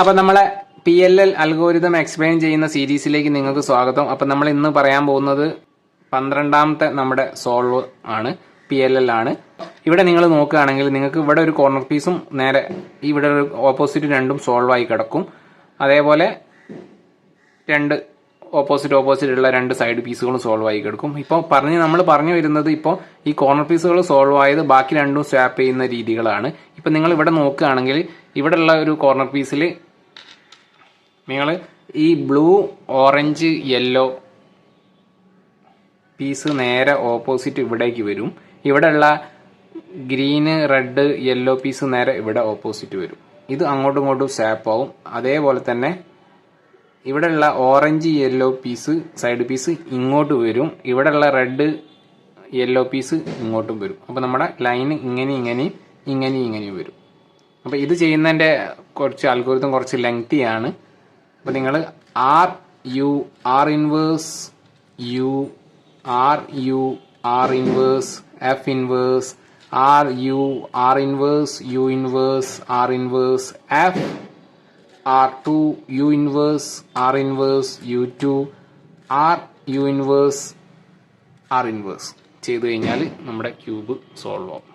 അപ്പം നമ്മളെ P L L algorithm explain ചെയ്യുന്ന സീരീസിലേക്ക് നിങ്ങൾക്ക് സ്വാഗതം. അപ്പം നമ്മൾ ഇന്ന് പറയാൻ പോകുന്നത് പന്ത്രണ്ടാമത്തെ നമ്മുടെ സോൾവ് ആണ് പി എൽ എൽ ആണ്. ഇവിടെ നിങ്ങൾ നോക്കുകയാണെങ്കിൽ നിങ്ങൾക്ക് ഇവിടെ ഒരു കോർണർ പീസും നേരെ ഇവിടെ ഒരു ഓപ്പോസിറ്റ് രണ്ടും സോൾവ് ആയി കിടക്കും. അതേപോലെ രണ്ട് ഓപ്പോസിറ്റ് ഓപ്പോസിറ്റ് ഉള്ള രണ്ട് സൈഡ് പീസുകളും സോൾവ് ആയി കിടക്കും. ഇപ്പോൾ പറഞ്ഞ് നമ്മൾ പറഞ്ഞു വരുന്നത് ഇപ്പോൾ ഈ കോർണർ പീസുകൾ സോൾവ് ആയത് ബാക്കി രണ്ടും സ്വാപ്പ് ചെയ്യുന്ന രീതികളാണ്. ഇപ്പം നിങ്ങൾ ഇവിടെ നോക്കുകയാണെങ്കിൽ ഇവിടെയുള്ള ഒരു കോർണർ പീസിൽ നിങ്ങൾ ഈ ബ്ലൂ ഓറഞ്ച് യെല്ലോ പീസ് നേരെ ഓപ്പോസിറ്റ് ഇവിടേക്ക് വരും. ഇവിടെ ഉള്ള ഗ്രീന് റെഡ് യെല്ലോ പീസ് നേരെ ഇവിടെ ഓപ്പോസിറ്റ് വരും. ഇത് അങ്ങോട്ടും ഇങ്ങോട്ടും സ്വാപ്പ് ആവും. അതേപോലെ തന്നെ ഇവിടെ ഉള്ള orange yellow piece side piece ഇങ്ങോട്ട് വരും. ഇവിടെ ഉള്ള റെഡ് യെല്ലോ പീസ് ഇങ്ങോട്ടും വരും. അപ്പോൾ നമ്മുടെ ലൈൻ ഇങ്ങനെ ഇങ്ങനെ ഇങ്ങനെ ഇങ്ങനെയും വരും. അപ്പോൾ ഇത് ചെയ്യുന്നതിന്റെ കുറച്ച് അൽഗോരിതം കുറച്ച് ലെങ്തി ആണ്. അപ്പോൾ നിങ്ങൾ R U R inverse U R U R inverse F inverse R U R inverse U inverse R inverse F R two U inverse R inverse U two R U inverse R inverse ചെയ്ത് കഴിഞ്ഞാൽ നമ്മുടെ cube solve ആവും.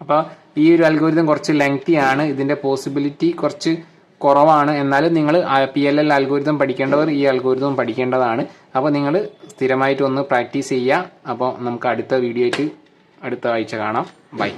അപ്പോൾ ഈ ഒരു algorithm കുറച്ച് lengthy ആണ്. Possibility കുറച്ച് കുറവാണ്. എന്നാലും നിങ്ങൾ പി എൽ എൽ അൽഗോരിതം പഠിക്കേണ്ടവർ ഈ അൽഗോരിതം പഠിക്കേണ്ടതാണ്. അപ്പോൾ നിങ്ങൾ സ്ഥിരമായിട്ട് ഒന്ന് പ്രാക്ടീസ് ചെയ്യുക അപ്പോൾ നമുക്ക് അടുത്ത വീഡിയോ ആയിട്ട് അടുത്ത ആഴ്ച കാണാം. ബൈ